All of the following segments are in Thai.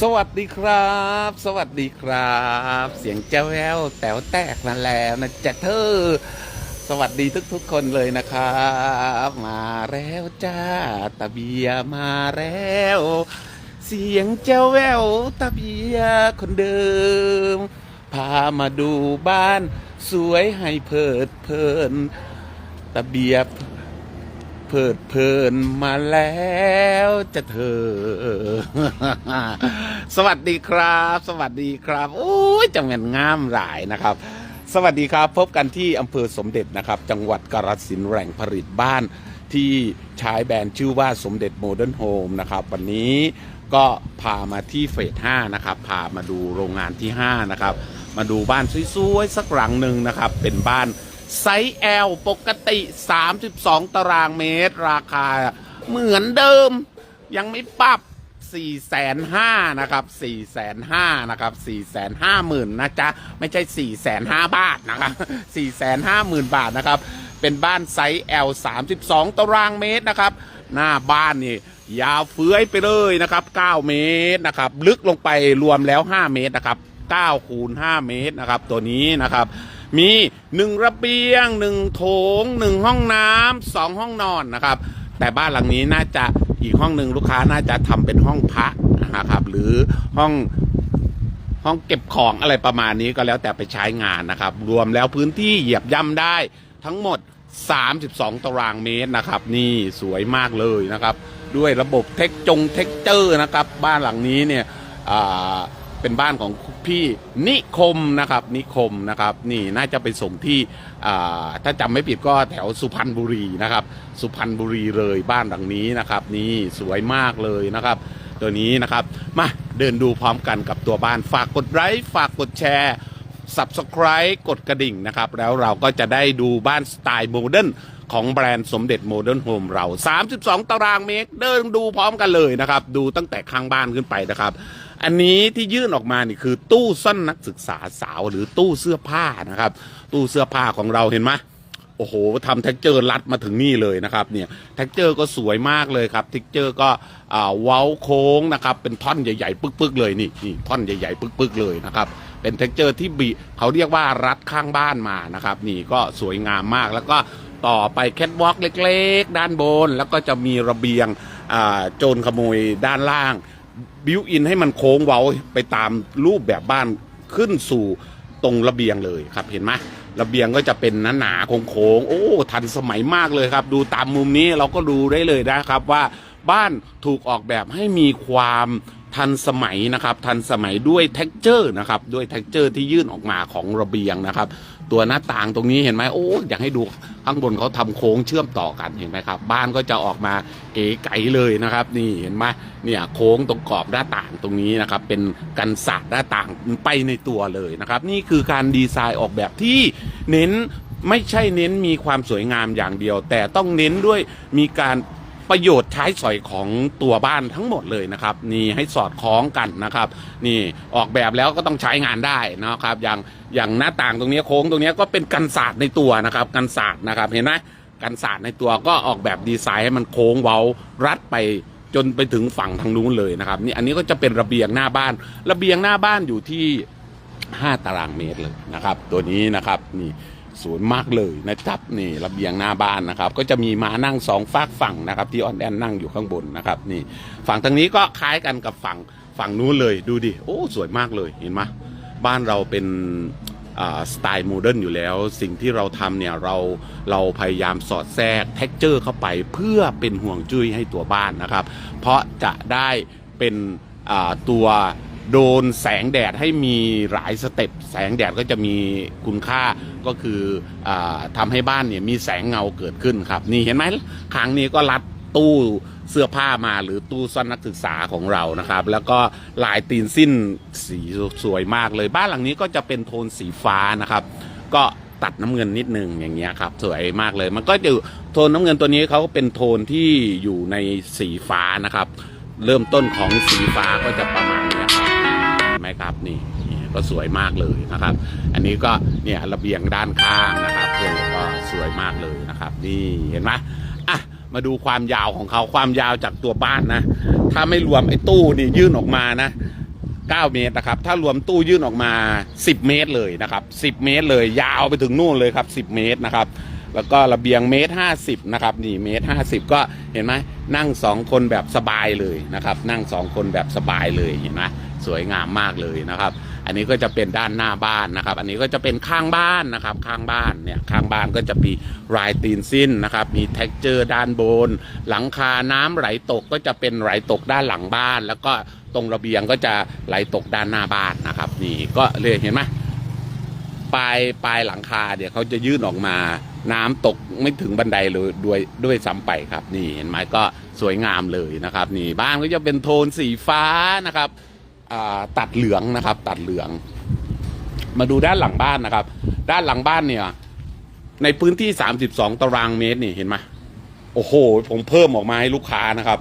สวัสดีครับ สวัสดีครับ เสียงแจ้วแววแต๋วแตกมาแล้วนะจ๊ะเธอ สวัสดีทุกๆคนเลยนะครับ มาแล้วจ้าตะเบียมาแล้ว เสียงแจ้วแววตะเบียคนเดิม พามาดูบ้าน สวยให้เพลิดเพลินตะเบีย เพิดเพลินมาแล้วจะเธอ สวัสดีครับ สวัสดีครับ โอ้ยจังหวัดงามหลายนะครับ สวัสดีครับ พบกันที่อำเภอสมเด็จนะครับ จังหวัดกาฬสินธุ์แหล่งผลิตบ้านที่ใช้แบรนด์ชื่อว่าสมเด็จโมเดิร์นโฮมนะครับ วันนี้ก็พามาที่เฟส5นะครับ พามาดูโรงงานที่ 5 นะครับ มาดูบ้านสวยๆ สักหลังหนึ่งนะครับ เป็นบ้าน ไซส์ L ปกติ 32 ตารางเมตร ราคาเหมือนเดิม ยังไม่ปรับ 4 5 0 0 0นะครับ 4 5 0 0 0นะครับ 4 5 0 0 0 0นะจ๊ะ ไม่ใช่ 4 5 0 0 0บาทนะครับ 4 5 0 0 0 0 บาทนะครับ เป็นบ้านไซส์ L 32 ตารางเมตรนะครับ หน้าบ้านนี่ยาวเฟื้อยไปเลยนะครับ 9 เมตรนะครับ ลึกลงไปรวมแล้ว 5 เมตรนะครับ 9คูณ5เมตรนะครับ ตัวนี้นะครับ มีหนึ่งระเบียงหนึ่งโถงหนึ่งห้องน้ำสองห้องนอนนะครับ แต่บ้านหลังนี้น่าจะอีกห้องหนึ่งลูกค้าน่าจะทำเป็นห้องพักนะครับ หรือห้องห้องเก็บของอะไรประมาณนี้ก็แล้วแต่ไปใช้งานนะครับ รวมแล้วพื้นที่เหยียบย่ำได้ทั้งหมด 32 ตารางเมตรนะครับ นี่สวยมากเลยนะครับ ด้วยระบบเทคจงเท็กเจอร์นะครับ บ้านหลังนี้เนี่ยอ่า เป็นบ้านของพี่นิคมนะครับ นิคมนะครับ นี่น่าจะไปส่งที่ถ้าจำไม่ผิดก็แถวสุพรรณบุรีนะครับ สุพรรณบุรีเลยบ้านหลังนี้นะครับ นี่สวยมากเลยนะครับ ตัวนี้นะครับ มาเดินดูพร้อมกันกับตัวบ้านฝากกดไลค์ฝากกดแชร์ Subscribe กดกระดิ่งนะครับ แล้วเราก็จะได้ดูบ้านสไตล์โมเดิร์น ของแบรนด์สมเด็จโมเดิร์นโฮมเรา 32 ตารางเมตร เดินดูพร้อมกันเลยนะครับ ดูตั้งแต่ข้างบ้านขึ้นไปนะครับ อันนี้ที่ยื่นออกมานี่คือตู้ซ่อนนักศึกษาสาวหรือตู้เสื้อผ้านะครับ ตู้เสื้อผ้าของเราเห็นไหมโอ้โหทำแท็กเจอร์รัดมาถึงนี่เลยนะครับเนี่ยแท็กเจอร์ก็สวยมากเลยครับแท็กเจอร์ก็เว้าโค้งนะครับ เป็นท่อนใหญ่ๆ ปึกๆเลยนี่นี่ท่อนใหญ่ๆ ปึกๆเลยนะครับ เป็นแท็กเจอร์ที่บีเขาเรียกว่ารัดข้างบ้านมานะครับ นี่ก็สวยงามมากแล้วก็ต่อไปแคทวอล์กเล็กๆ ด้านบน แล้วก็จะมีระเบียงอ่าโจรขโมยด้านล่าง บิวอินให้มันโค้งเว้าไปตามรูปแบบบ้านขึ้นสู่ตรงระเบียงเลยครับเห็นไหมระเบียงก็จะเป็นหนาๆโค้งๆโอ้ ทันสมัยมากเลยครับ ดูตามมุมนี้เราก็ดูได้เลยนะครับว่าบ้านถูกออกแบบให้มีความ ทันสมัยนะครับ ทันสมัยด้วยเท็กเจอร์นะครับ ด้วยเท็กเจอร์ที่ยื่นออกมาของระเบียงนะครับ ตัวหน้าต่างตรงนี้เห็นไหมโอ้อยากให้ดูข้างบนเขาทำโค้งเชื่อมต่อกันเห็นไหมครับ บ้านก็จะออกมาเก๋ไก๋เลยนะครับ นี่เห็นไหมเนี่ยโค้งตรงกรอบหน้าต่างตรงนี้นะครับ เป็นกันศาสตร์หน้าต่างไปในตัวเลยนะครับ นี่คือการดีไซน์ออกแบบที่เน้นไม่ใช่เน้นมีความสวยงามอย่างเดียว แต่ต้องเน้นด้วยมีการ ประโยชน์ใช้สอยของตัวบ้านทั้งหมดเลยนะครับนี่ให้สอดคล้องกันนะครับ นี่ออกแบบแล้วก็ต้องใช้งานได้นะครับ อย่างอย่างหน้าต่างตรงนี้โค้งตรงนี้ก็เป็นกันศาสตร์ในตัวนะครับ กันศาสตร์นะครับเห็นไหมกันศาสตร์ในตัวก็ออกแบบดีไซน์ให้มันโค้งเว้ารัดไปจนไปถึงฝั่งทางนู้นเลยนะครับนี่อันนี้ก็จะเป็นระเบียงหน้าบ้าน ระเบียงหน้าบ้านอยู่ที่ 5 ตารางเมตรเลยนะครับ ตัวนี้นะครับนี่ สวยมากเลยนะครับนี่ระเบียงหน้าบ้านนะครับ ก็จะมีมานั่งสองฝากฝั่งนะครับ ที่ออนแอนนั่งอยู่ข้างบนนะครับนี่ฝั่งทางนี้ก็คล้ายกันกับฝั่งฝั่งนู้นเลยดูดิโอ้สวยมากเลยเห็นไหมบ้านเราเป็นสไตล์โมเดิร์นอยู่แล้ว สิ่งที่เราทำเนี่ยเราเราพยายามสอดแทรกเท็กเจอร์เข้าไปเพื่อเป็นห่วงจุ้ยให้ตัวบ้านนะครับ เพราะจะได้เป็นตัว โดนแสงแดดให้มีหลายสเต็ปแสงแดดก็จะมีคุณค่าก็คืออทำให้บ้านเนี่ยมีแสงเงาเกิดขึ้นครับ นี่เห็นไหมครั้งนี้ก็รัดตู้เสื้อผ้ามาหรือตู้ซ่อนนักศึกษาของเรานะครับ แล้วก็ลายตีนสิ้นสีสวยมากเลย บ้านหลังนี้ก็จะเป็นโทนสีฟ้านะครับ ก็ตัดน้ำเงินนิดนึงอย่างเงี้ยครับ สวยมากเลย มันก็จะโทนน้ำเงินตัวนี้เขาเป็นโทนที่อยู่ในสีฟ้านะครับ เริ่มต้นของสีฟ้าก็จะประมาณ ครับเห็นไหมครับนี่นี่ก็สวยมากเลยนะครับ อันนี้ก็เนี่ยระเบียงด้านข้างนะครับเพื่อนก็สวยมากเลยนะครับ นี่เห็นไหมอะมาดูความยาวของเขาความยาวจากตัวบ้านนะ ถ้าไม่รวมไอ้ตู้นี่ยื่นออกมานะ 9 เมตรนะครับ ถ้ารวมตู้ยื่นออกมา 10 เมตรเลยนะครับ 10 เมตรเลย ยาวไปถึงนู่นเลยครับ 10 เมตรนะครับ แล้วก็ระเบียงเมตร 50 นะครับ นี่เมตร 50 ก็เห็นไหมนั่ง 2 คนแบบสบายเลยนะครับ นั่ง 2 คนแบบสบายเลยเห็นไหม สวยงามมากเลยนะครับ อันนี้ก็จะเป็นด้านหน้าบ้านนะครับ อันนี้ก็จะเป็นข้างบ้านนะครับ ข้างบ้านเนี่ยข้างบ้านก็จะมีรายตีนสิ้นนะครับ มีเท็กเจอร์ด้านบน หลังคาน้ำไหลตกก็จะเป็นไหลตกด้านหลังบ้าน แล้วก็ตรงระเบียงก็จะไหลตกด้านหน้าบ้านนะครับนี่ก็เลยเห็นไหมปลายปลายหลังคาเดี๋ยวเขาจะยื่นออกมา น้ำตกไม่ถึงบันไดเลยด้วยด้วยซ้ำไปครับ นี่เห็นไหมก็สวยงามเลยนะครับ นี่บ้านก็จะเป็นโทนสีฟ้านะครับ ตัดเหลืองนะครับ ตัดเหลือง มาดูด้านหลังบ้านนะครับ ด้านหลังบ้านเนี่ย ในพื้นที่ 32 ตารางเมตรนี่เห็นไหมโอ้โห ผมเพิ่มออกมาให้ลูกค้านะครับ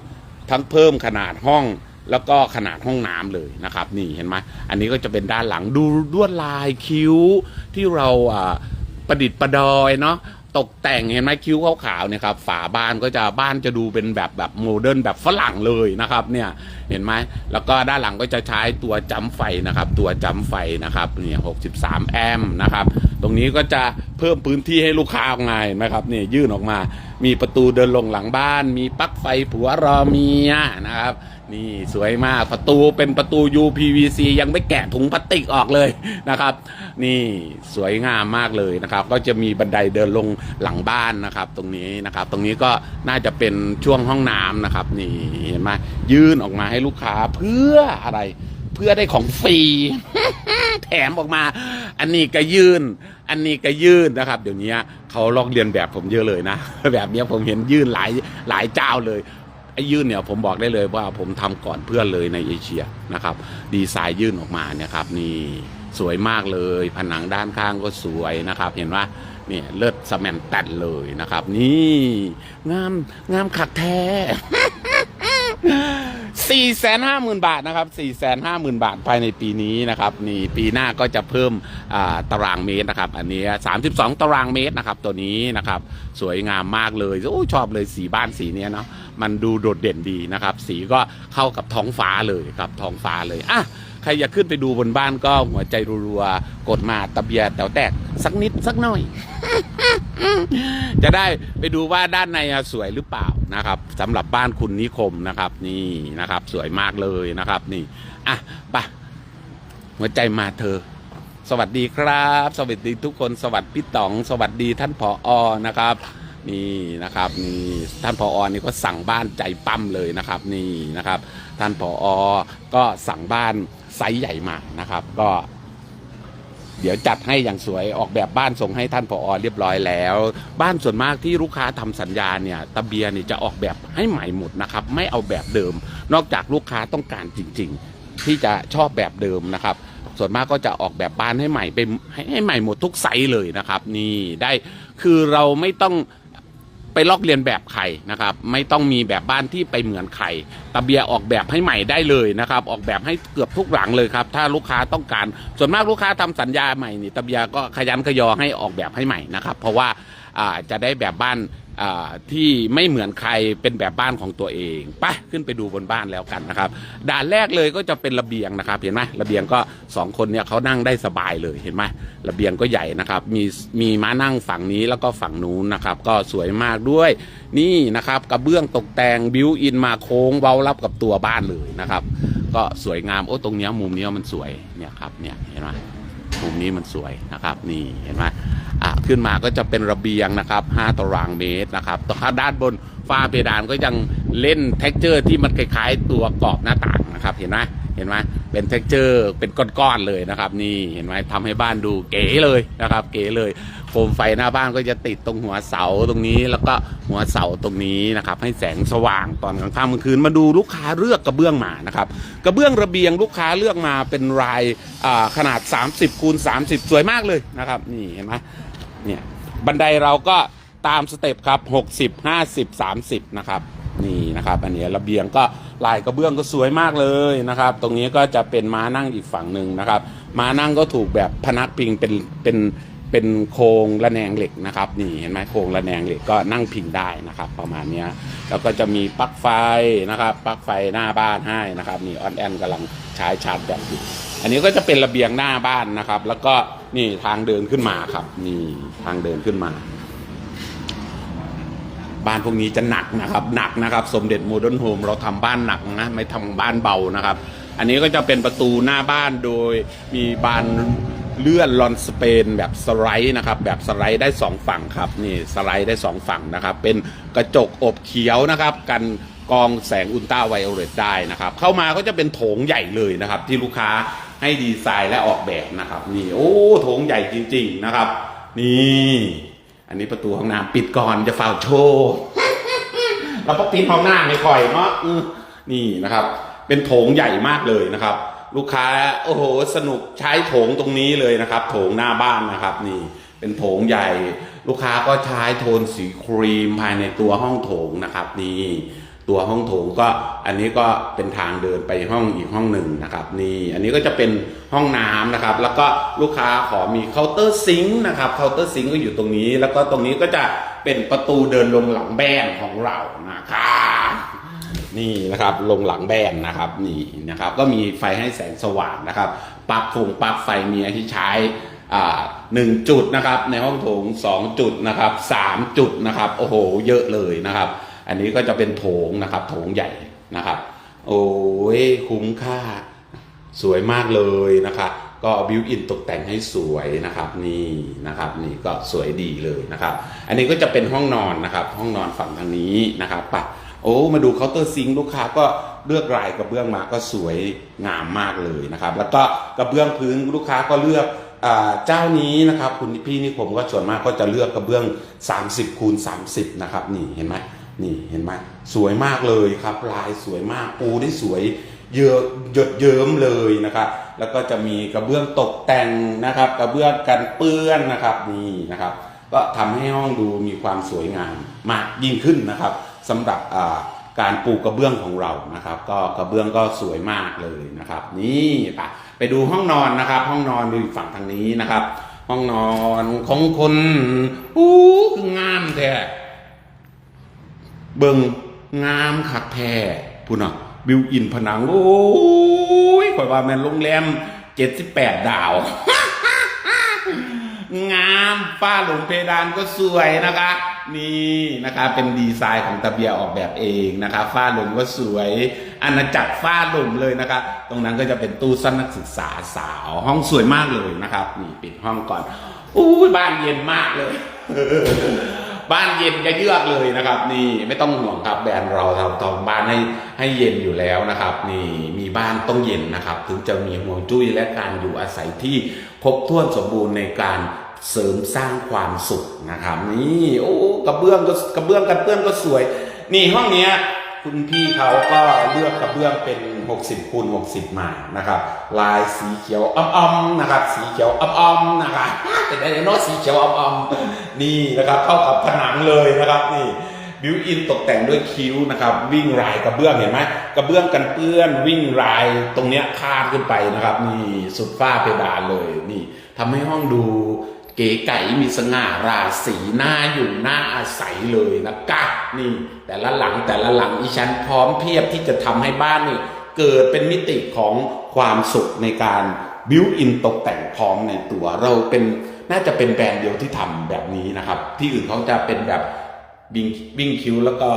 ทั้งเพิ่มขนาดห้องแล้วก็ขนาดห้องน้ำเลยนะครับ นี่เห็นไหมอันนี้ก็จะเป็นด้านหลังดูลวดลายคิ้วที่เราประดิษฐ์ประดอยเนาะ ตกแต่งเห็นไหมคิ้วขาวๆเนี่ยครับฝาบ้านก็จะบ้านจะดูเป็นแบบแบบโมเดิร์นแบบฝรั่งเลยนะครับเนี่ยเห็นไหมแล้วก็ด้านหลังก็จะใช้ตัวจำไฟนะครับ ตัวจำไฟนะครับเนี่ยหกสิบสามแอมป์นะครับ ตรงนี้ก็จะเพิ่มพื้นที่ให้ลูกค้าออกมาเห็นไหมครับนี่ยยื่นออกมา มีประตูเดินลงหลังบ้าน มีปลั๊กไฟผัวรอเมียนะครับ นี่สวยมากประตูเป็นประตู UPVC ยังไม่แกะถุงพลาสติกออกเลยนะครับ นี่สวยงามมากเลยนะครับ ก็จะมีบันไดเดินลงหลังบ้านนะครับ ตรงนี้นะครับ ตรงนี้ก็น่าจะเป็นช่วงห้องน้ำนะครับ นี่เห็นไหมยื่นออกมาให้ลูกค้าเพื่ออะไร เพื่อได้ของฟรี แถมออกมา อันนี้ก็ยื่น อันนี้ก็ยื่นนะครับ เดี๋ยวนี้เขาลอกเรียนแบบผมเยอะเลยนะ แบบนี้ผมเห็นยื่นหลายหลายเจ้าเลยไอ้ยื่นเนี่ยผมบอกได้เลยว่าผมทำก่อนเพื่อนเลยในเอเชียนะครับ ดีไซน์ยื่นออกมาเนี่ยครับ นี่สวยมากเลย ผนังด้านข้างก็สวยนะครับ เห็นว่าเนี่ยเลิศสแมนแตนเลยนะครับ นี่ งามงามขักแท้ 4ี่แสนห้าหมื่นบาทนะครับ4ี่แสนห้าหมื่นบาทภายในปีนี้นะครับนี่ปีหน้าก็จะเพิ่มตารางเมตรนะครับ อันนี้ 32 ตารางเมตรนะครับ ตัวนี้นะครับ สวยงามมากเลยโอ้ชอบเลยสีบ้านสีเนี้ยเนาะมันดูโดดเด่นดีนะครับ สีก็เข้ากับท้องฟ้าเลยครับท้องฟ้าเลยอะ ใครอยากขึ้นไปดูบนบ้านก็หัวใจรัวๆกดมาตะเบียแต๋วแตกสักนิดสักหน่อย จะได้ไปดูว่าด้านในสวยหรือเปล่านะครับสำหรับบ้านคุณนิคมนะครับ นี่นะครับ สวยมากเลยนะครับ นี่อะไปหัวใจมาเธอ สวัสดีครับ สวัสดีทุกคน สวัสดีพี่ต๋อง สวัสดีท่านผออนะครับ นี่นะครับนี่ท่านผออนี่ก็สั่งบ้านใจปั้มเลยนะครับนี่นะครับท่านผออก็สั่งบ้านไซส์ใหญ่มานะครับ ก็ เดี๋ยวจัดให้อย่างสวยออกแบบบ้านส่งให้ท่านผออเรียบร้อยแล้ว บ้านส่วนมากที่ลูกค้าทำสัญญาเนี่ยตะเบียเนี่ยจะออกแบบให้ใหม่หมดนะครับ ไม่เอาแบบเดิม นอกจากลูกค้าต้องการจริง ๆ ที่จะชอบแบบเดิมนะครับส่วนมากก็จะออกแบบบ้านให้ใหม่ไปให้ใหม่หมดทุกไซส์เลยนะครับ นี่ได้คือเราไม่ต้อง ไปลอกเลียนแบบใครนะครับ ไม่ต้องมีแบบบ้านที่ไปเหมือนใครตะเบียออกแบบให้ใหม่ได้เลยนะครับ ออกแบบให้เกือบทุกหลังเลยครับ ถ้าลูกค้าต้องการ ส่วนมากลูกค้าทำสัญญาใหม่นี่ตะเบียก็ขยันขยอให้ออกแบบให้ใหม่นะครับ เพราะว่าจะได้แบบบ้าน ที่ไม่เหมือนใครเป็นแบบบ้านของตัวเองไปขึ้นไปดูบนบ้านแล้วกันนะครับ ด่านแรกเลยก็จะเป็นระเบียงนะครับ เห็นไหมระเบียงก็สองคนเนี่ยเขานั่งได้สบายเลยเห็นไหมระเบียงก็ใหญ่นะครับ มีมีม้านั่งฝั่งนี้แล้วก็ฝั่งนู้นนะครับ ก็สวยมากด้วย นี่นะครับกระเบื้องตกแต่งบิวอินมาโค้งเว้ารับกับตัวบ้านเลยนะครับ ก็สวยงามโอ้ตรงเนี้ยมุมเนี้ยมันสวยเนี่ยครับเนี่ยเห็นไหม มุมนี้มันสวยนะครับนี่เห็นไหมอะขึ้นมาก็จะเป็นระเบียงนะครับ 5 ตารางเมตรนะครับแต้ด้านบนฝ้าเพดานก็ยังเล่นเท็กเจอร์ที่มันคล้ายๆตัวกรอบหน้าต่างนะครับเห็นไหมเห็นไหมเป็นเท็กเจอร์เป็นก้อนๆเลยนะครับ นี่เห็นไหมทำให้บ้านดูเก๋เลยนะครับ เก๋เลย โคมไฟหน้าบ้านก็จะติดตรงหัวเสาตรงนี้แล้วก็หัวเสาตรงนี้นะครับ ให้แสงสว่างตอนกลางค่ำกลางคืนมาดูลูกค้าเลือกกระเบื้องมานะครับกระเบื้องระเบียงลูกค้าเลือกมาเป็นลายอ่าขนาด 30คูณ30 สวยมากเลยนะครับ นี่เห็นไหมเนี่ยบันไดเราก็ตามสเต็ปครับ 60 50 30 นะครับนี่นะครับอันนี้ระเบียงก็ลายกระเบื้องก็สวยมากเลยนะครับ ตรงนี้ก็จะเป็นม้านั่งอีกฝั่งหนึ่งนะครับ ม้านั่งก็ถูกแบบพนักพิงเป็นเป็น เป็นโครงระแนงเหล็กนะครับนี่เห็นไหมโครงระแนงเหล็กก็นั่งพิงได้นะครับ ประมาณนี้แล้วก็จะมีปลั๊กไฟนะครับปลั๊กไฟหน้าบ้านให้นะครับนี่ออนแอนกำลังใช้ชาร์จแบตอยู่อันนี้ก็จะเป็นระเบียงหน้าบ้านนะครับ แล้วก็นี่ทางเดินขึ้นมาครับ นี่ทางเดินขึ้นมา บ้านพวกนี้จะหนักนะครับ หนักนะครับ สมเด็จโมเดิร์นโฮมเราทำบ้านหนักนะไม่ทำบ้านเบานะครับ อันนี้ก็จะเป็นประตูหน้าบ้านโดยมีบาน เลื่อนลอนสเปนแบบสไลด์นะครับแบบสไลด์ได้สองฝั่งครับนี่สไลด์ได้สองฝั่งนะครับเป็นกระจกอบเขียวนะครับกันกองแสงอุลตราไวโอเลตได้นะครับ เข้ามาก็จะเป็นโถงใหญ่เลยนะครับ ที่ลูกค้าให้ดีไซน์และออกแบบนะครับ นี่โอ้โถงใหญ่จริง ๆนะครับ นี่ อันนี้ประตูห้องน้ำปิดก่อนจะฝ่าโชว์เราก็ปิดห้องน้ำไม่ค่อยเนาะนี่นะครับ เป็นโถงใหญ่มากเลยนะครับ ลูกค้าโอ้โหสนุกใช้โถงตรงนี้เลยนะครับ โถงหน้าบ้านนะครับ นี่เป็นโถงใหญ่ ลูกค้าก็ใช้โทนสีครีมภายในตัวห้องโถงนะครับนี่ ตัวห้องโถงก็อันนี้ก็เป็นทางเดินไปห้องอีกห้องหนึ่งนะครับนี่อันนี้ก็จะเป็นห้องน้ำนะครับ แล้วก็ลูกค้าขอมีเคาน์เตอร์ซิงค์นะครับเคาน์เตอร์ซิงค์ก็อยู่ตรงนี้ แล้วก็ตรงนี้ก็จะเป็นประตูเดินลงหลังแบนของเรานะครับนี่นะครับลงหลังแบนนะครับนี่นะครับ ก็มีไฟให้แสงสว่างนะครับปลั๊กฟงปลั๊กไฟมีให้ใช้อ่าหนึ่งจุดนะครับในห้องโถงสองจุดนะครับสามจุดนะครับโอ้โหเยอะเลยนะครับ อันนี้ก็จะเป็นโถงนะครับ โถงใหญ่นะครับ โอ้ยคุ้มค่า สวยมากเลยนะครับก็บิวอินตกแต่งให้สวยนะครับนี่นะครับนี่ก็สวยดีเลยนะครับ อันนี้ก็จะเป็นห้องนอนนะครับ ห้องนอนฝั่งทางนี้นะครับปะโอ้มาดูเคาน์เตอร์ซิงค์ลูกค้าก็เลือกลายกระเบื้องมาก็สวยงามมากเลยนะครับ แล้วก็กระเบื้องพื้นลูกค้าก็เลือกเจ้านี้นะครับ คุณพี่นี่ผมก็ส่วนมากก็จะเลือกกระเบื้อง 30คูณ30นะครับนี่เห็นไหม นี่เห็นไหมสวยมากเลยครับ ลายสวยมากปูได้สวยเยอะหยดเยิ้มเลยนะครับ แล้วก็จะมีกระเบื้องตกแต่งนะครับ กระเบื้องกันเปื้อนนะครับนี่นะครับ ก็ทำให้ห้องดูมีความสวยงามมากยิ่งขึ้นนะครับสำหรับการปูกระเบื้องของเรานะครับ ก็กระเบื้องก็สวยมากเลยนะครับ นี่ปะไปดูห้องนอนนะครับ ห้องนอนดูอีฝั่งทางนี้นะครับ ห้องนอนของคนอู้คืองามแท้ เบิงงามคักแท้พูดนาะบิวอินผนัง โอ้ยข่อยว่าแม่นโรงแรม78ดสิบแปดดาว งามฝ้าหลงเพดานก็สวยนะคะ นี่นะคะ เป็นดีไซน์ของตะเบียออกแบบเองนะคะฝ้าหลงก็สวยอาณาจักรฝ้าหลงเลยนะคะ ตรงนั้นก็จะเป็นตู้สั้นนักศึกษาสาว ห้องสวยมากเลยนะครับ นี่ปิดห้องก่อนอู้ยบ้านเย็นมากเลย บ้านเย็นจะเยือกเลยนะครับ นี่ไม่ต้องห่วงครับแบรนด์เราทำทำบ้านให้ให้เย็นอยู่แล้วนะครับ นี่มีบ้านต้องเย็นนะครับ ถึงจะมีห่วงจุ้ยและการอยู่อาศัยที่ครบถ้วนสมบูรณ์ในการเสริมสร้างความสุขนะครับ นี่โอ้กระเบื้องก็กระเบื้องกันเบื้องก็สวย นี่ห้องเนี้ย คุณพี่เขาก็เลือกกระเบื้องเป็น 60คูณ60 มานะครับ ลายสีเขียวอ่อมๆนะครับ สีเขียวอ่อมๆนะครับเป็นอะไรเนาะสีเขียวอ่อมๆนี่นะครับเข้ากับผนังเลยนะครับนี่บิวอินตกแต่งด้วยคิ้วนะครับ วิ่งลายกระเบื้องเห็นไหมกระเบื้องกันเปื้อนวิ่งลายตรงเนี้ยคาดขึ้นไปนะครับ นี่สุดฝ้าเพดานเลยนี่ทำให้ห้องดู เก๋ไก่มีสง่าราศีหน้าอยู่หน้าอาศัยเลยนะกะนี่ แต่ละหลังแต่ละหลังอีฉันพร้อมเพียบที่จะทำให้บ้านนี่เกิดเป็นมิติของความสุขในการบิวอินตกแต่งพร้อมในตัวเราเป็นน่าจะเป็นแบรนด์เดียวที่ทำแบบนี้นะครับ ที่อื่นเขาจะเป็นแบบบิงบิ้งคิ้วแล้วก็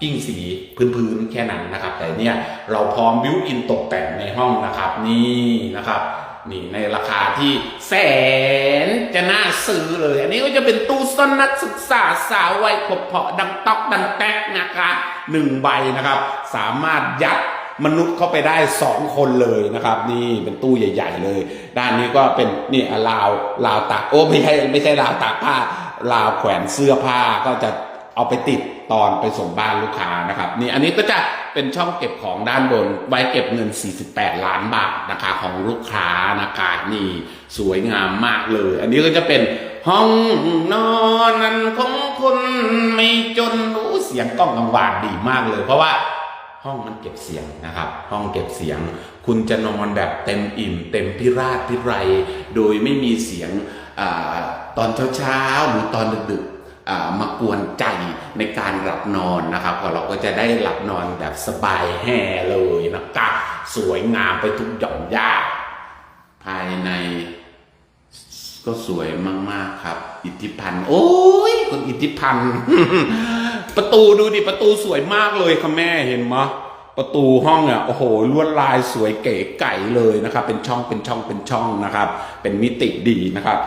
กิ้งสีพื้นๆแค่นั้นนะครับ แต่เนี่ยเราพร้อมบิวอินตกแต่งในห้องนะครับ นี่นะครับ นี่ในราคาที่แสนจะน่าซื้อเลย อันนี้ก็จะเป็นตู้ซ่อนนักศึกษาสาววัยขบเพาะดังตอกดังแตกนะคะหนึ่งใบนะครับ สามารถยัดมนุษย์เข้าไปได้สองคนเลยนะครับ นี่เป็นตู้ใหญ่ ๆ เลย ด้านนี้ก็เป็นนี่อะราวราวตากโอ้ไม่ใช่ไม่ใช่ราวตากผ้าราวแขวนเสื้อผ้าก็จะเอาไปติดตอนไปส่งบ้านลูกค้านะครับ นี่อันนี้ก็จะ เป็นช่องเก็บของด้านบน ไว้เก็บเงิน 48 ล้านบาทนะคะของลูกค้านะคะนี่สวยงามมากเลย อันนี้ก็จะเป็นห้องนอนนั้นของคนไม่จนโอ้เสียงกล้องกังวานดีมากเลย เพราะว่าห้องมันเก็บเสียงนะครับ ห้องเก็บเสียง คุณจะนอนแบบเต็มอิ่ม เต็มพิราบพิไร โดยไม่มีเสียงอาตอนเช้าๆหรือตอนดึกๆ มากวนใจในการหลับนอนนะครับเราก็จะได้หลับนอนแบบสบายแห่เลยนะครับสวยงามไปทุกหย่อมย่าภายในก็สวยมาก ๆ ครับ อิทธิพันธ์โอ้ยคุณอิทธิพันธ์ประตูดูดิประตูสวยมากเลยค่ะแม่เห็นมะประตูห้องอะโอ้โหลวดลายสวยเก๋ไก่เลยนะครับ เป็นช่องเป็นช่องเป็นช่องนะครับ เป็นมิติดีนะครับ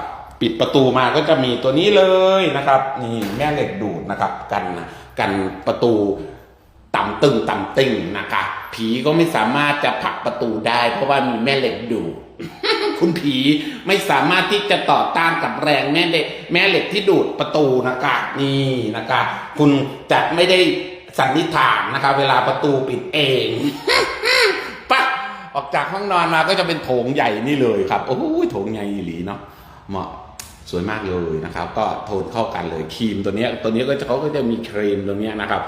ปิดประตูมาก็จะมีตัวนี้เลยนะครับ นี่แม่เหล็กดูดนะครับ กันนะกันประตูต่ำตึงต่ำตึงนะคะ ผีก็ไม่สามารถจะผลักประตูได้ เพราะว่ามีแม่เหล็กดูดคุณผีไม่สามารถที่จะต่อต้านกับแรงแม่เหล็กแม่เหล็กที่ดูดประตูนะคะนี่นะคะ คุณจะไม่ได้สันนิษฐานนะคะเวลาประตูปิดเองปะออกจากห้องนอนมาก็จะเป็นโถงใหญ่นี่เลยครับ โอ้โหโถงใหญ่หลีเนาะเหมาะ สวยมากเลยนะครับ ก็โทนเข้ากันเลยครีมตัวนี้ตัวนี้ก็จะเขาก็จะมีครีมตัวนี้นะครับ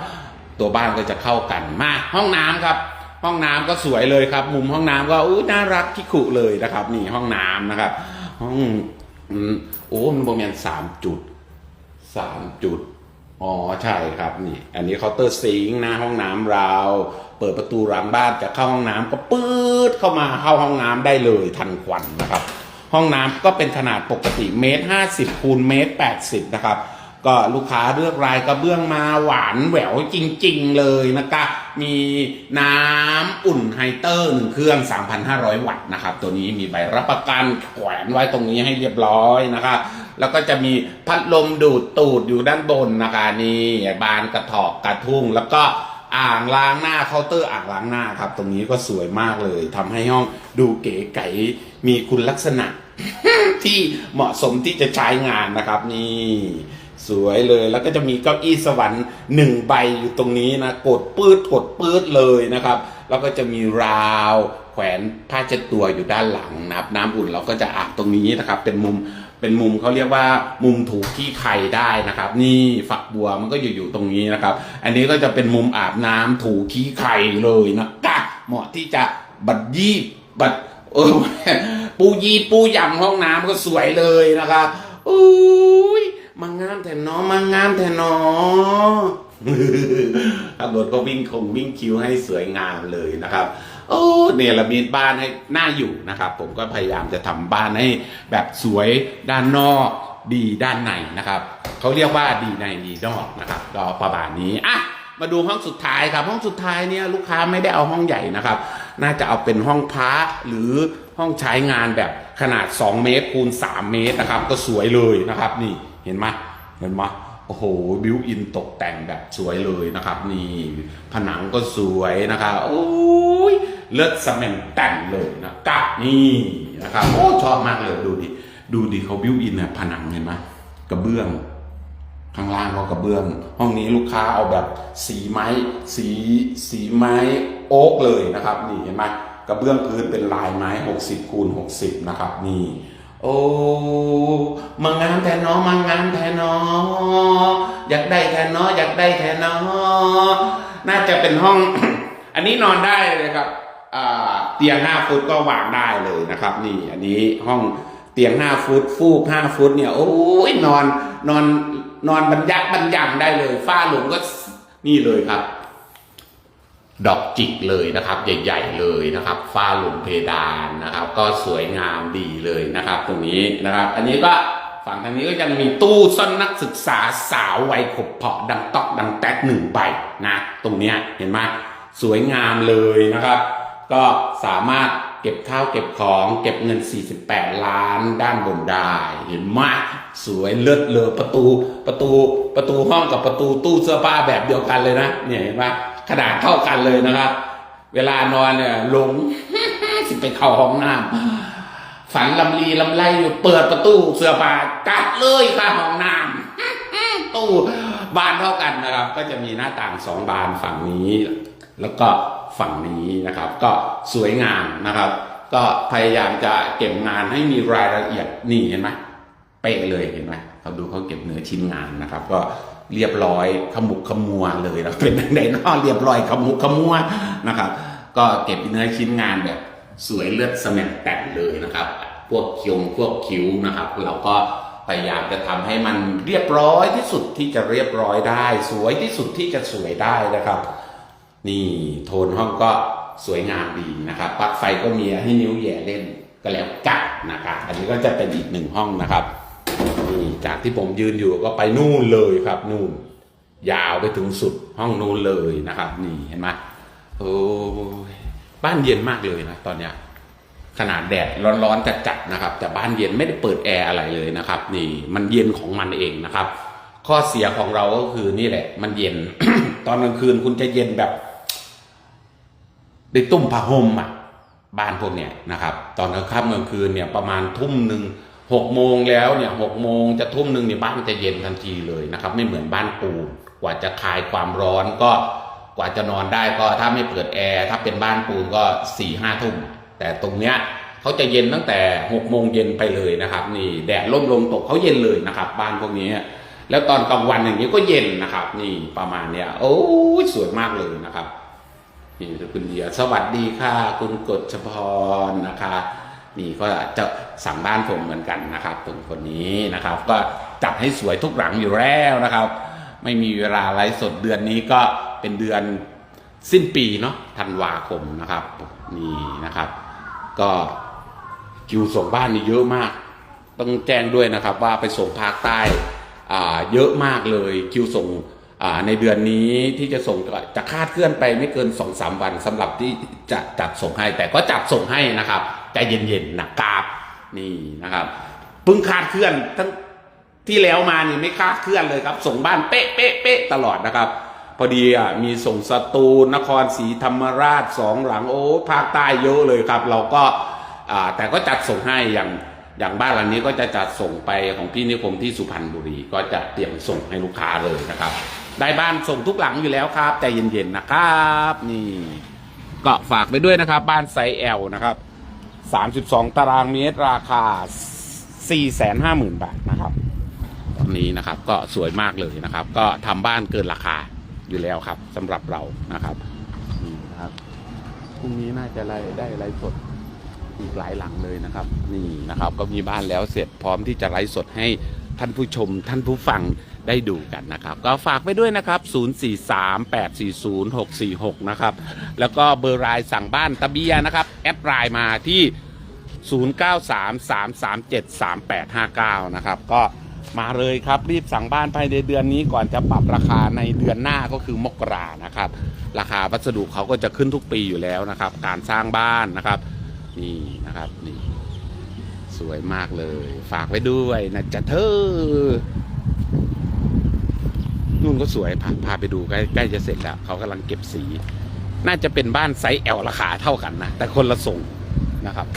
ตัวบ้านก็จะเข้ากันมาห้องน้ำครับ ห้องน้ำก็สวยเลยครับ มุมห้องน้ำก็อู้น่ารักที่ขุเลยนะครับ นี่ห้องน้ำนะครับ ห้องอืมโอ้มันประมาณสามจุดสามจุดอ๋อใช่ครับนี่อันนี้เคาน์เตอร์ซิงค์น้าห้องน้ำเราเปิดประตูหลังบ้านจะเข้าห้องน้ำก็ปื๊ดเข้ามาเข้าห้องน้ำได้เลยทันควันนะครับ ห้องน้ำก็เป็นขนาดปกติเมตรห้าสิบคูณเมตรแปดสิบนะครับก็ลูกค้าเลือกลายกระเบื้องมาหวานแหววจริงๆเลยนะคะมีน้ำอุ่นไฮเตอร์หนึ่งเครื่อง 3,500 วัตต์นะครับ ตัวนี้มีใบรับประกันแขวนไว้ตรงนี้ให้เรียบร้อยนะครับแล้วก็จะมีพัดลมดูดตูดอยู่ด้านบนนะคะนี่บานกระถอกกระทุ่ง แล้วก็อ่างล้างหน้าเคาน์เตอร์อ่างล้างหน้าครับ ตรงนี้ก็สวยมากเลยทำให้ห้องดูเก๋ไก๋มีคุณลักษณะ ที่เหมาะสมที่จะใช้งานนะครับ นี่สวยเลยแล้วก็จะมีเก้าอี้สวรรค์หนึ่งใบอยู่ตรงนี้นะกดปืดกดปืดเลยนะครับ แล้วก็จะมีราวแขวนผ้าเช็ดตัวอยู่ด้านหลังนะครับ น้ำอุ่นเราก็จะอาบตรงนี้นะครับ เป็นมุมเป็นมุมเขาเรียกว่ามุมถูขี้ไข่ได้นะครับ นี่ฝักบัวมันก็อยู่อยู่ตรงนี้นะครับ อันนี้ก็จะเป็นมุมอาบน้ำถูขี้ไข่เลยนะกะเหมาะที่จะบัดยี่บัดเออ ปูยีปูยำห้องน้ำก็สวยเลยนะครับอุ้ยมางามแทนน้อมางามแทนน้อขับรถก็วิ่งคงวิ่งคิวให้สวยงามเลยนะครับ โอ้เนี่ยระมีบ้านให้น่าอยู่นะครับ ผมก็พยายามจะทำบ้านให้แบบสวยด้านนอกดีด้านในนะครับเขาเรียกว่าดีในดีนอกนะครับก็ประมาณนี้อะมาดูห้องสุดท้ายครับ ห้องสุดท้ายเนี่ยลูกค้าไม่ได้เอาห้องใหญ่นะครับ น่าจะเอาเป็นห้องพระหรือ ห้องใช้งานแบบขนาด 2 เมตรคูณ 3 เมตรนะครับ ก็สวยเลยนะครับ นี่เห็นไหมเห็นไหมโอ้โหบิวอินตกแต่งแบบสวยเลยนะครับ นี่ผนังก็สวยนะครับโอ้ยเลิศสแมนแต่งเลยนะครับนี่นะครับโอ้ชอบมากเลยดูดิดูดิเขาบิวอินเนี่ยผนังเห็นไหมกระเบื้อง ข้างล่างก็กระเบื้อง ห้องนี้ลูกค้าเอาแบบสีไม้ สีสีไม้โอ๊กเลยนะครับ นี่เห็นไหม กระเบื้องพื้นเป็นลายไม้ 60คูณ60 นะครับ นี่ โอ้มางามแทนน้องมางามแทนน้ออยากได้แทนน้ออยากได้แทนน้อน่าจะเป็นห้อง อันนี้นอนได้เลยครับเตียง5ฟุตก็วางได้เลยนะครับ นี่อันนี้ห้องเตียง5ฟุตฟูก5ฟุตเนี่ยโอ้ยนอนนอนนอนบรรยักบรรยังได้เลย ฝ้าหลุมก็นี่เลยครับ ดอกจิกเลยนะครับ ใหญ่ๆเลยนะครับฝ้าหลุมเพดานนะครับ ก็สวยงามดีเลยนะครับ ตรงนี้นะครับ อันนี้ก็ฝั่งทางนี้ก็ยังมีตู้ซ่อนนักศึกษาสาววัยขบเพาะดังตอกดังแตกหนึ่งใบนะตรงเนี้ยเห็นไหมสวยงามเลยนะครับ ก็สามารถเก็บข้าวเก็บของเก็บเงิน 48 ล้านด้านบนได้เห็นไหมสวยเลิศเลอประตูประตูประตูห้องกับประตูตู้เสื้อผ้าแบบเดียวกันเลยนะเนี่ยเห็นไหม ขนาดเท่ากันเลยนะครับ เวลานอนเนี่ยหลงสิไปเข้าห้องน้ำฝันลำลีลำไรอยู่เปิดประตูเสื้อผ้ากัดเลยค่ะห้องน้ำตู้บานเท่ากันนะครับ ก็จะมีหน้าต่างสองบานฝั่งนี้ แล้วก็ฝั่งนี้นะครับ ก็สวยงามนะครับ ก็พยายามจะเก็บงานให้มีรายละเอียดนี่เห็นไหมเป๊ะเลยเห็นไหมเขาดูเขาเก็บเนื้อชิ้นงานนะครับ ก็ เรียบร้อยขมุกขมัวเลยนะเป็นไดโนอเรียบร้อยขมุกขมัวนะครับ ก็เก็บเนื้อชิ้นงานแบบสวยเลือดสมนแต่งเลยนะครับ พวกคิวพวกคิ้วนะครับ เราก็พยายามจะทำให้มันเรียบร้อยที่สุดที่จะเรียบร้อยได้ สวยที่สุดที่จะสวยได้นะครับ นี่โทนห้องก็สวยงามดีนะครับปลั๊กไฟก็มีให้นิ้วแย่เล่นก็แล้วจักนะครับ อันนี้ก็จะเป็นอีกหนึ่งห้องนะครับ จากที่ผมยืนอยู่ก็ไปนู่นเลยครับ นู่น ยาวไปถึงสุดห้องนู่นเลยนะครับ นี่เห็นไหมโอ้บ้านเย็นมากเลยนะตอนเนี้ยขนาดแดดร้อนๆจัดๆนะครับ แต่บ้านเย็นไม่ได้เปิดแอร์อะไรเลยนะครับ นี่มันเย็นของมันเองนะครับ ข้อเสียของเราก็คือนี่แหละ มันเย็น ตอนกลางคืนคุณจะเย็นแบบได้ตุ้มผ้าห่มอะบ้านพวกเนี้ยนะครับ ตอนกลางค่ำกลางคืนเนี่ยประมาณทุ่มหนึ่ง หกโมงแล้วเนี่ยหกโมงจะทุ่มหนึ่งเนี่ยบ้านจะเย็นทันทีเลยนะครับ ไม่เหมือนบ้านปูนกว่าจะคลายความร้อนก็กว่าจะนอนได้ก็ถ้าไม่เปิดแอร์ถ้าเป็นบ้านปูนก็สี่ห้าทุ่มแต่ตรงเนี้ยเขาจะเย็นตั้งแต่หกโมงเย็นไปเลยนะครับ นี่แดดร่มลมตกเขาเย็นเลยนะครับ บ้านพวกนี้ แล้วตอนกลางวันอย่างนี้ก็เย็นนะครับ นี่ประมาณเนี้ยโอ้สวยมากเลยนะครับนี่คุณเดียสวัสดีค่ะ คุณกฎชพรนะคะ นี่ก็จะสั่งบ้านผมเหมือนกันนะครับตรงคนนี้นะครับ ก็จัดให้สวยทุกหลังอยู่แล้วนะครับ ไม่มีเวลาไลฟ์สดเดือนนี้ก็เป็นเดือนสิ้นปีเนาะธันวาคมนะครับ นี่นะครับ ก็คิวส่งบ้านนี่เยอะมาก ต้องแจ้งด้วยนะครับว่าไปส่งภาคใต้อ่าเยอะมากเลยคิวส่ง ในเดือนนี้ที่จะส่งจะคาดเคลื่อนไปไม่เกิน2อสวันสำหรับที่จะจัดส่งให้ แต่ก็จัดส่งให้นะครับใจเย็นๆนะครับนี่นะครับเพิ่งคาดเคลื่อนทั้งที่แล้วมานี่ไม่คาดเคลื่อนเลยครับ ส่งบ้านเป๊ะเป๊ะเป๊ะตลอดนะครับ พอดีอะมีส่งสตูลนครศรีธรรมราชสองหลังโอ้ภาคใต้เยอะเลยครับ เราก็อ่าแต่ก็จัดส่งให้อย่างอย่างบ้านหลังนี้ก็จะจัดส่งไปของพี่นิคมที่สุพรรณบุรี ก็จะเตรียมส่งให้ลูกค้าเลยนะครับ ได้บ้านส่งทุกหลังอยู่แล้วครับใจเย็นๆนะครับ นี่ก็ฝากไปด้วยนะครับ บ้านไซส์ L นะครับ32ตารางเมตรราคา450,000บาทนะครับตอนนี้นะครับก็สวยมากเลยนะครับ ก็ทำบ้านเกินราคาอยู่แล้วครับสำหรับเรานะครับนี่นะครับพรุ่งนี้น่าจะไล่ได้ไลฟ์สดอีกหลายหลังเลยนะครับ นี่นะครับ ก็มีบ้านแล้วเสร็จพร้อมที่จะไลฟ์สดให้ท่านผู้ชมท่านผู้ฟัง ได้ดูกันนะครับ ก็ฝากไปด้วยนะครับ 043840646 นะครับ แล้วก็เบอร์ไลน์สั่งบ้านตะเบียนะครับ แอดไลน์มาที่ 0933373859 นะครับ ก็มาเลยครับรีบสั่งบ้านภายในเดือนนี้ก่อนจะปรับราคาในเดือนหน้าก็คือมกรานะครับ ราคาวัสดุเขาก็จะขึ้นทุกปีอยู่แล้วนะครับ การสร้างบ้านนะครับ นี่นะครับนี่สวยมากเลย ฝากไว้ด้วยนะจ๊ะเธอ นู่นก็สวยพาพาไปดูใกล้ใกล้จะเสร็จแล้วเขากำลังเก็บสี น่าจะเป็นบ้านไซส์ L ราคาเท่ากันนะ แต่คนละทรงนะครับ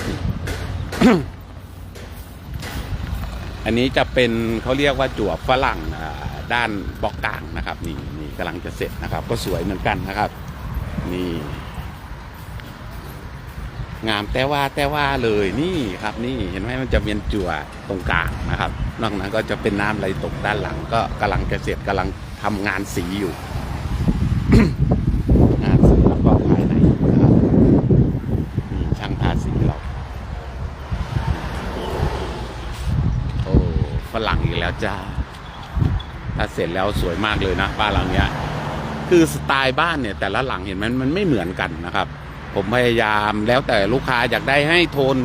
อันนี้จะเป็นเขาเรียกว่าจั่วฝรั่งด้านบอกกลางนะครับ นี่นี่กำลังจะเสร็จนะครับ ก็สวยเหมือนกันนะครับ นี่งามแต่ว่าแต่ว่าเลยนี่ครับ นี่เห็นไหมมันจะเป็นจั่วตรงกลางนะครับ นอกนั้นก็จะเป็นน้ำไหลตกด้านหลังก็กำลังจะเสร็จกำลัง ทำงานสีอยู่ งานสีแล้วก็ภายในนะครับมีช่างทาสีเราโอ้ฝรั่งอีกแล้วจ้าถ้าเสร็จแล้วสวยมากเลยนะบ้านหลังเนี้ย คือสไตล์บ้านเนี่ย แต่ละหลังเห็นไหมมันไม่เหมือนกันนะครับ ผมพยายามแล้วแต่ลูกค้าอยากได้ให้โทน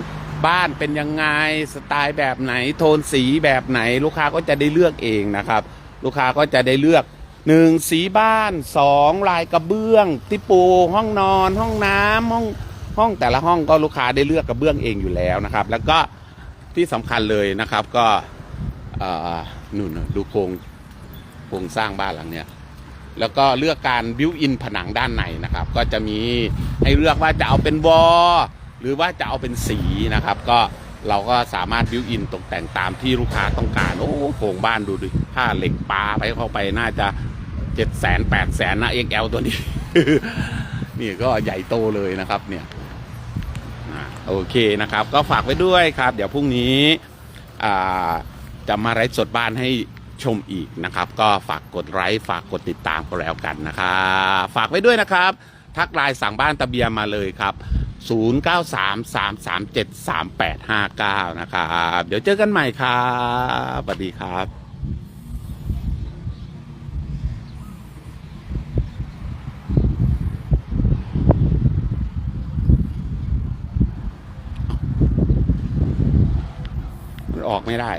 บ้านเป็นยังไงสไตล์แบบไหน โทนสีแบบไหน ลูกค้าก็จะได้เลือกเองนะครับ ลูกค้าก็จะได้เลือกหนึ่งสีบ้านสองลายกระเบื้องที่ปูห้องนอน ห้องน้ำห้องห้องแต่ละห้องก็ลูกค้าได้เลือกกระเบื้องเองอยู่แล้วนะครับ แล้วก็ที่สำคัญเลยนะครับก็นู่นดูโครงโครงสร้างบ้านหลังเนี้ยแล้วก็เลือกการบิวอินผนังด้านในนะครับ ก็จะมีให้เลือกว่าจะเอาเป็นวอลหรือว่าจะเอาเป็นสีนะครับ ก็ เราก็สามารถบิวอินตกแต่งตามที่ลูกค้าต้องการ โอ้โหงบ้านดูดิผ้าเหล็กปลาไปเข้าไปน่าจะเจ็ดแสนแปดแสนนะ XL ตัวนี้ นี่ก็ใหญ่โตเลยนะครับเนี่ยโอเคนะครับ ก็ฝากไว้ด้วยครับ เดี๋ยวพรุ่งนี้จะมาไลฟ์สดบ้านให้ชมอีกนะครับ ก็ฝากกดไลค์ฝากกดติดตามก็แล้วกันนะครับ ฝากไว้ด้วยนะครับ ทักไลน์สั่งบ้านตะเบียมาเลยครับ 0933373859 นะครับ เดี๋ยวเจอกันใหม่ครับสวัสดีครับออกไม่ได้